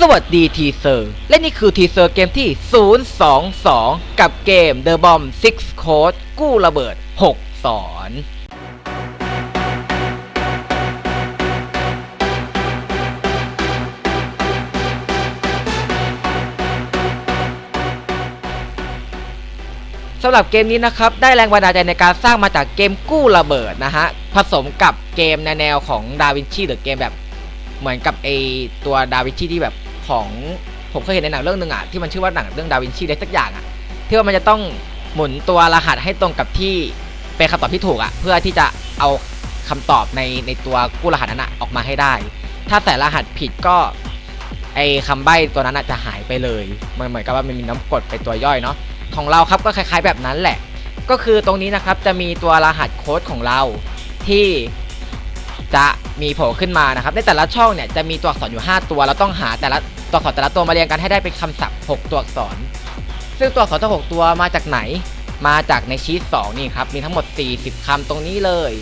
สวัสดีทีเซอร์ และนี่คือทีเซอร์เกมที่ 022 กับเกม The Bomb 6 Code กู้ระเบิด 6 สอน สำหรับเกมนี้นะครับ ได้แรงบันดาลใจในการสร้างมาจากเกมกู้ระเบิดนะฮะ ผสมกับเกมในแนวของดาวินชีหรือเกมแบบเหมือนกับไอตัวดาวินชีที่แบบ ของผมเคยเห็นในหนังเรื่องหนึ่งอะที่มันชื่อว่าหนังเรื่องดาวินชีอะไรสักอย่างอะที่ว่ามันจะต้องหมุนตัวรหัสให้ตรงกับที่เป็นคำตอบที่ถูกอะเพื่อที่จะเอาคำตอบในในตัวกู้รหัสนั้นอะออกมาให้ได้ ถ้าแต่รหัสผิดก็ไอคำใบ้ตัวนั้นอะจะหายไปเลยมันเหมือนกับว่ามันมีน้ำกดเป็นตัวย่อยเนาะของเราครับก็คล้าย ๆแบบนั้นแหละ ก็คือตรงนี้นะครับจะมีตัวรหัสโค้ดของเราที่จะมีโผล่ขึ้นมานะครับในแต่ละช่องเนี่ยจะมีตัวอักษรอยู่ 5 ตัวเราต้องหาแต่ละ ตัวอักษรแต่ละตัวมาเรียงกันให้ได้เป็นคำศัพท์ 6 ตัวอักษร ซึ่งตัวอักษรทั้ง6ตัวมาจากไหน มาจากในชีต2นี่ครับ มีทั้งหมด 40คำตรงนี้เลย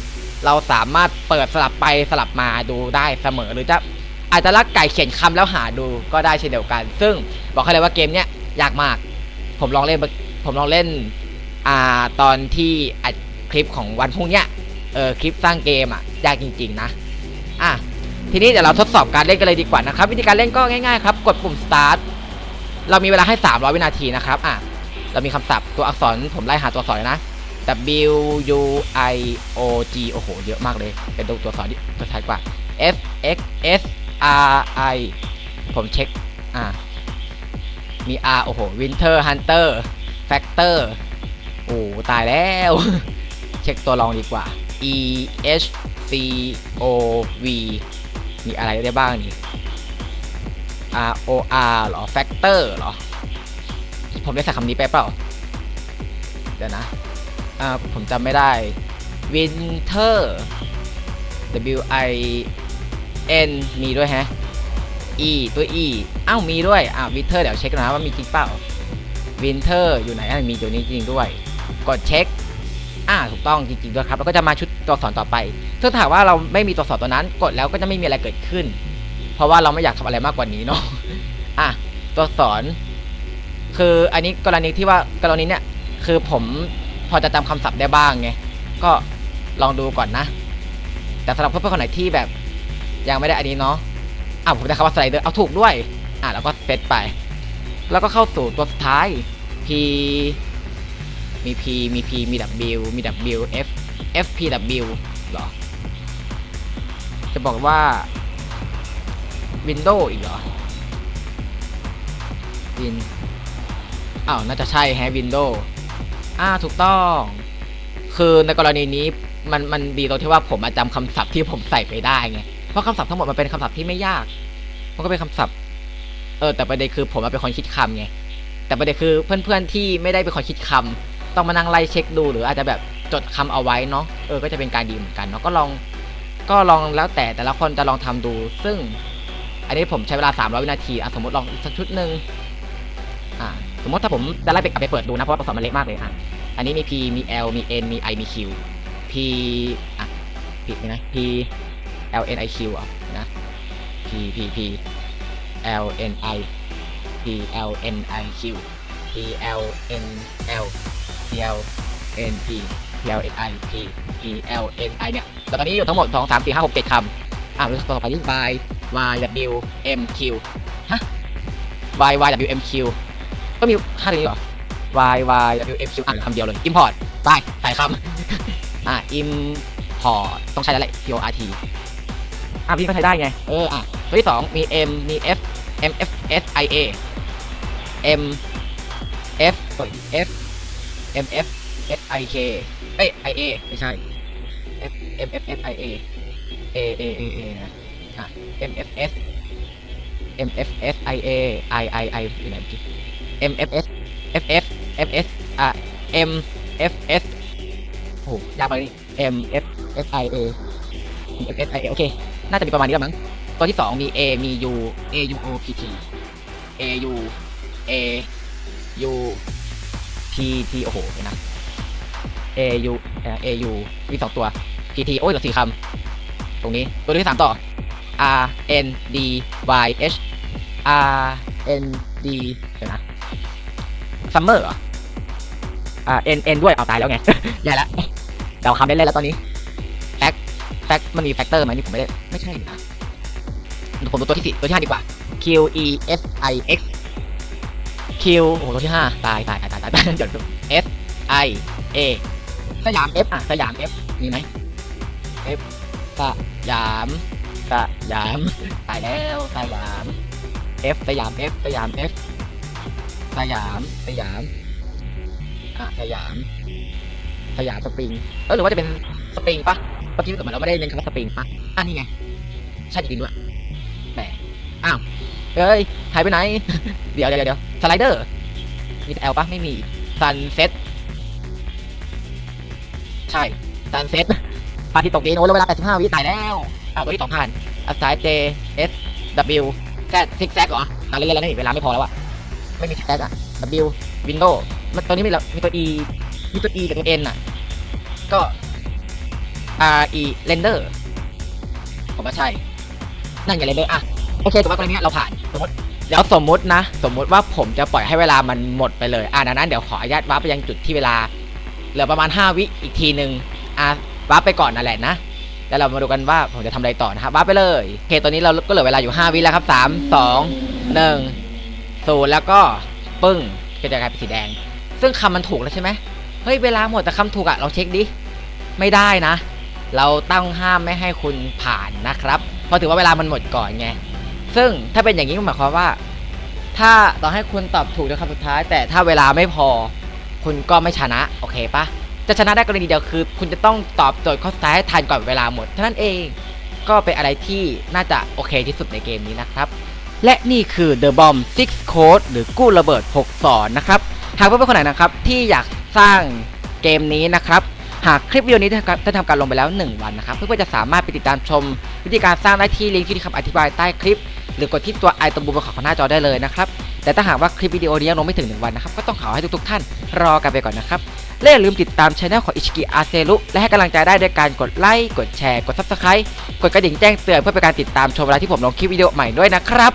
เราสามารถเปิดสลับไปสลับมาดูได้เสมอ หรือจะอาจจะลักไก่เขียนคำแล้วหาดูก็ได้เช่นเดียวกัน ซึ่งบอกให้เลยว่าเกมเนี้ยยากมาก ผมลองเล่นผมลองเล่นอ่าตอนที่อัดคลิปของวันพรุ่งเนี้ยเออคลิปสร้างเกมอะยากจริง ๆ นะ อะ ทีนี้เดี๋ยวเราทดสอบการเล่นกันเลยดีกว่านะครับ วิธีการเล่นก็ง่ายๆครับ กดปุ่ม start เรามีเวลาให้ 300 วินาทีนะครับอะเรามีคำศัพท์ตัวอักษรผมไล่หาตัวอักษรนะ W U I O G โอ้โห เยอะมากเลย เป็นตัวอักษรที่ตัวท้ายกว่า F X S R I ผมเช็ค อะมี R โอ้โห Winter Hunter Factor โอ้ตายแล้ว เช็คตัวรองดีกว่า E H C O V มีอะไรได้บ้างนี่ R O R เหรอ Factor เหรอ ผมได้ใส่คำนี้ไปเปล่า เดี๋ยวนะอ่าผมจำไม่ได้ Winter W I N มีด้วยแฮะ E ตัว E อ้าวมีด้วยอ้า Winter เดี๋ยวเช็คนะว่ามีจริงเปล่า Winter อยู่ไหนอะมีตัวนี้จริงด้วย กดเช็ค อ่าถูกต้องจริงๆด้วยครับ แล้วก็จะมาชุด ตัวสอนต่อไปถ้าหากว่าเราไม่มีตัวสอนตัวนั้น กดแล้วก็จะไม่มีอะไรเกิดขึ้น เพราะว่าเราไม่อยากทำอะไรมากกว่านี้เนาะอะตัวสอนคืออันนี้กรณีที่ว่ากรณีเนี้ยคือผมพอจะจำคำศัพท์ได้บ้างไงก็ลองดูก่อนนะ แต่สำหรับเพื่อนๆคนไหนที่แบบยังไม่ได้อันนี้เนาะอะผมจะคำว่าสไลเดอร์เอาถูกด้วย อะแล้วก็เซตไป แล้วก็เข้าสู่ตัวสุดท้าย P มี P มี P มี W มี W F F P W เหรอ จะบอกว่า Windows อีกเหรอ Win อ้าว น่าจะใช่แฮะ Windows อ่า ถูกต้อง คือในกรณีนี้มันมันดีตรงที่ว่าผมมาจำคำศัพท์ที่ผมใส่ไปได้ไง เพราะคำศัพท์ทั้งหมดมันเป็นคำศัพท์ที่ไม่ยาก มันก็เป็นคำศัพท์ เออ แต่ประเด็นคือผมเป็นคนคิดคำไง แต่ประเด็นคือเพื่อนๆที่ไม่ได้เป็นคนคิดคำต้องมานั่งไล่เช็คดูหรืออาจจะแบบ จดคำเอาไว้เนาะเออก็จะเป็นการดีเหมือนกันเนาะก็ลองก็ลองแล้วแต่แต่ละคนจะลองทำดู ซึ่ง อันนี้ผมใช้เวลา 300 วินาทีอะสมมติลองสักชุดหนึ่งอ่าสมมติถ้าผมจะไล่ไปกลับไปเปิดดูนะเพราะว่าตัวสอบมันเล็กมากเลยอะอันนี้มี P มี L มี N มี I มี Q P อะผิดไหมนะ P L N I Q อะนะ P P P L N I P L N I Q P L N L P L N P L N I P P L N I เนี่ยแต่ตอนนี้อยู่ทั้งหมด 2 3 4 5 6 7คำอะต่อไปที่ Y Y W M Q ฮะ Y Y W M Q ก็มีค่าตรงนี้เหรอ Y Y W M Q อ่านคำเดียวเลย import ไปใส่คำอะ import ต้องใช้แล้วแหละ P O R T อะพี่ก็ใช้ได้ไง เออ อะ ตัวที่สองมี M มี F M F S I A M F F M F S I K เอ้ย I A ไม่ใช่ F M F S I A A A A A นะอะ M F S M F S I A I I I อยู่ไหนเมื่ M F S F F F S อะ M F S โอ้โหยากไปนี่ M F S I A M F S I A โอเค น่าจะมีประมาณนี้แล้วมั้ง ตัวที่สองมี A มี U A U O P T A U A U P T โอ้โหนะ A U เออ A U มีสองตัว P T โอ้ยเหลือสี่คำ ตรงนี้ ตัวที่สามต่อ R N D Y H R N D เดี๋ยวนะ Summer เหรอ อ่า N N ด้วย เอาตายแล้วไงแย่แล้วเดาคำเล่นๆแล้วตอนนี้แฟกแฟกมันมีแฟกเตอร์ไหมนี่ผมไม่ได้ ไม่ใช่นะผมดูตัวที่สี่ตัวที่ห้าดีกว่า Q E S I X Q โอ้โหตัวที่ห้าตายตายตายตายตายเดี๋ยวดู S I A สยาม F อะสยาม F มีไหม F สยามสยามตายแล้วสยาม F สยาม F สยาม F สยามสยามอะสยามสยามสปริงเออหรือว่าจะเป็นสปริงปะเมื่อกี้เหมือนเราไม่ได้เน้นคำว่าสปริงปะอะนี่ไงใช่จริงด้วยแต่อ้าวเอ้ยหายไปไหน เดี๋ยวเดี๋ยวเดี๋ยวสไลเดอร์มีแอลปะไม่มีซันเซ็ต ใช่ซันเซ็ตพระอาทิตย์ตกดินโอ้แล้วเวลา 85 วิตายแล้วอ้าตัวที่สองผ่านอัสไซเจ S W Z ซิกแซกเหรออะเล่นๆแล้วนี่เวลาไม่พอแล้วอะไม่มีซิกแซกอะ W Window มันตอนนี้มีแล้วมีตัว E มีตัว E กับตัว N อะก็ R E Render ผมว่าใช่ นั่นไง Render อะโอเคแต่ว่ากรณีนี้เราผ่านสมมติแล้วสมมุตินะ สมมุติว่าผมจะปล่อยให้เวลามันหมดไปเลย อ่านั้นเดี๋ยวขออนุญาตวาร์ปไปยังจุดที่เวลา เหลือประมาณ 5 วิอีกทีหนึ่งอะวาร์ปไปก่อนนั่นแหละนะ แล้วเรามาดูกันว่าผมจะทำอะไรต่อนะครับวาร์ปไปเลยโอเคตอนนี้เราก็เหลือเวลาอยู่ 5 วิแล้วครับ 3 2 1 0แล้วก็ปึ้งก็จะกลายเป็นสีแดง ซึ่งคำมันถูกแล้วใช่ไหมเฮ้ยเวลาหมดแต่คำถูกอะเราเช็คดิไม่ได้นะ เราตั้งห้ามไม่ให้คุณผ่านนะครับ เพราะถือว่าเวลามันหมดก่อนไง ซึ่งถ้าเป็นอย่างนี้ก็หมายความว่า ถ้าต่อให้คุณตอบถูกในคำสุดท้าย แต่ถ้าเวลาไม่พอ คุณก็ไม่ชนะโอเคปะจะชนะได้กรณีเดียวคือ คุณจะต้องตอบโจทย์ข้อสุดท้ายให้ทันก่อนเวลาหมดเท่านั้นเองก็เป็นอะไรที่น่าจะโอเคที่สุดในเกมนี้นะครับ และนี่คือ The Bomb 6 Code หรือกู้ระเบิด 6 สอนนะครับ หากเพื่อนๆคนไหนนะครับที่อยากสร้างเกมนี้นะครับหากคลิปวิดีโอนี้ได้ทำการได้ทำการลงไปแล้ว 1 วันนะครับ เพื่อนๆจะสามารถไปติดตามชม วิธีการสร้างได้ที่ลิงก์ที่คำอธิบายใต้คลิป หรือกดที่ตัวไอตรงบนของหน้าจอได้เลยนะครับ แต่ถ้าหากว่าคลิปวิดีโอนี้ยังลงไม่ถึง 1 วันนะครับ ก็ต้องขอให้ทุกๆท่านรอกันไปก่อนนะครับ และอย่าลืมติดตามช่องของอิชิกิอาเซรุและให้กำลังใจได้ด้วยการกดไลค์ กดแชร์ กดซับสไครต์กดกระดิ่งแจ้งเตือนเพื่อเป็นการติดตามชมเวลาที่ผมลงคลิปวิดีโอใหม่ด้วยนะครับ